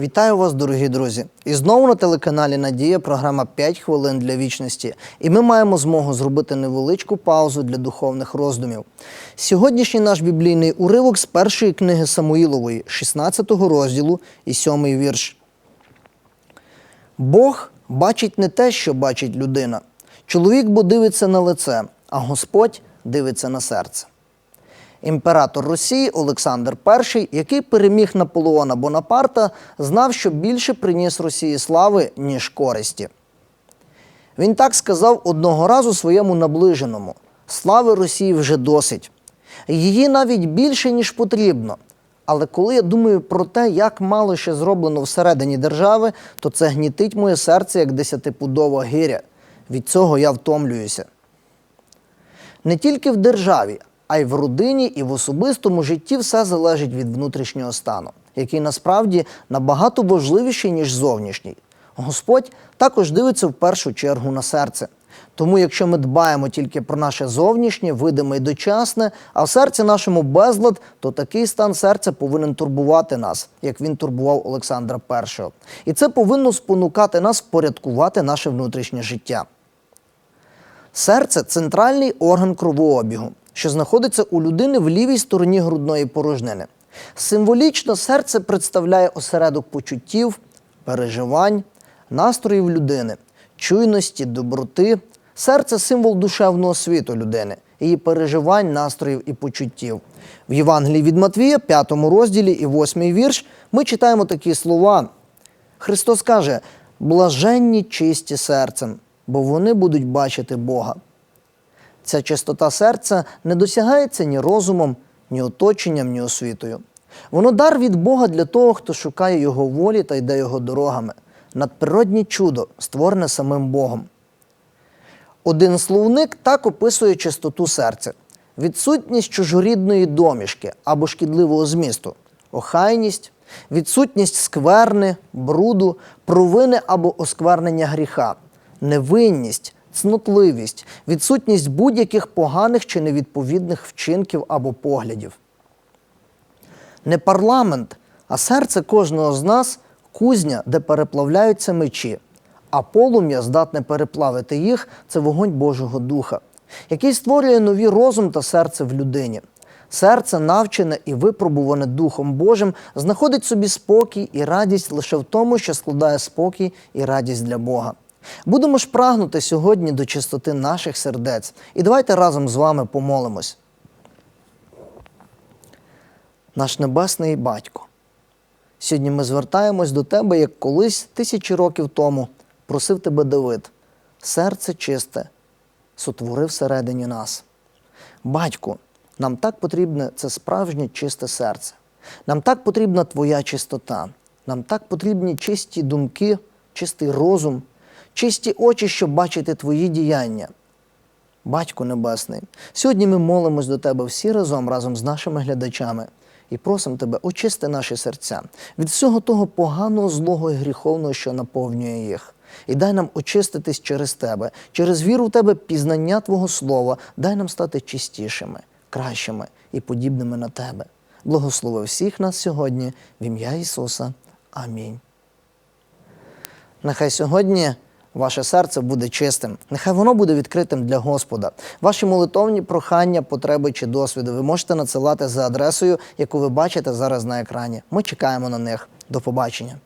Вітаю вас, дорогі друзі! І знову на телеканалі Надія програма «5 хвилин для вічності. І ми маємо змогу зробити невеличку паузу для духовних роздумів. Сьогоднішній наш біблійний уривок з першої книги Самуїлової, 16 розділу і 7 вірш. Бог бачить не те, що бачить людина. Чоловік бо дивиться на лице, а Господь дивиться на серце. Імператор Росії Олександр І, який переміг Наполеона Бонапарта, знав, що більше приніс Росії слави, ніж користі. Він так сказав одного разу своєму наближеному: слави Росії вже досить. Її навіть більше, ніж потрібно. Але коли я думаю про те, як мало ще зроблено всередині держави, то це гнітить моє серце як десятипудова гиря. Від цього я втомлююся. Не тільки в державі, а й в родині і в особистому житті все залежить від внутрішнього стану, який насправді набагато важливіший, ніж зовнішній. Господь також дивиться в першу чергу на серце. Тому, якщо ми дбаємо тільки про наше зовнішнє, видиме й дочасне, а в серці нашому безлад, то такий стан серця повинен турбувати нас, як він турбував Олександра І. І це повинно спонукати нас порядкувати наше внутрішнє життя. Серце центральний орган кровообігу, що знаходиться у людини в лівій стороні грудної порожнини. Символічно серце представляє осередок почуттів, переживань, настроїв людини, чуйності, доброти. Серце символ душевного світу людини, її переживань, настроїв і почуттів. В Євангелії від Матвія, 5 розділі і 8 вірш, ми читаємо такі слова. Христос каже: блаженні чисті серцем, бо вони будуть бачити Бога. Ця чистота серця не досягається ні розумом, ні оточенням, ні освітою. Воно дар від Бога для того, хто шукає Його волі та йде Його дорогами. Надприроднє чудо, створене самим Богом. Один словник так описує чистоту серця: відсутність чужорідної домішки або шкідливого змісту, охайність, відсутність скверни, бруду, провини або осквернення гріха, невинність, цнотливість, відсутність будь-яких поганих чи невідповідних вчинків або поглядів. Не парламент, а серце кожного з нас кузня, де переплавляються мечі, а полум'я здатне переплавити їх це вогонь Божого Духа, який створює нові розум та серце в людині. Серце, навчене і випробуване Духом Божим, знаходить собі спокій і радість лише в тому, що складає спокій і радість для Бога. Будемо ж прагнути сьогодні до чистоти наших сердець. І давайте разом з вами помолимось. Наш небесний батько. Сьогодні ми звертаємось до тебе, як колись тисячі років тому просив тебе Давид, серце чисте, сотвори всередині нас. Батьку, нам так потрібне це справжнє чисте серце. Нам так потрібна твоя чистота. Нам так потрібні чисті думки, чистий розум, чисті очі, щоб бачити твої діяння. Батько Небесний, сьогодні ми молимось до Тебе всі разом, разом з нашими глядачами, і просимо Тебе, очисти наші серця від всього того поганого, злого і гріховного, що наповнює їх. І дай нам очиститись через Тебе, через віру в Тебе, пізнання Твого Слова, дай нам стати чистішими, кращими і подібними на Тебе. Благослови всіх нас сьогодні в ім'я Ісуса. Амінь. Нехай сьогодні ваше серце буде чистим, нехай воно буде відкритим для Господа. Ваші молитовні прохання, потреби чи досвіди ви можете надсилати за адресою, яку ви бачите зараз на екрані. Ми чекаємо на них. До побачення.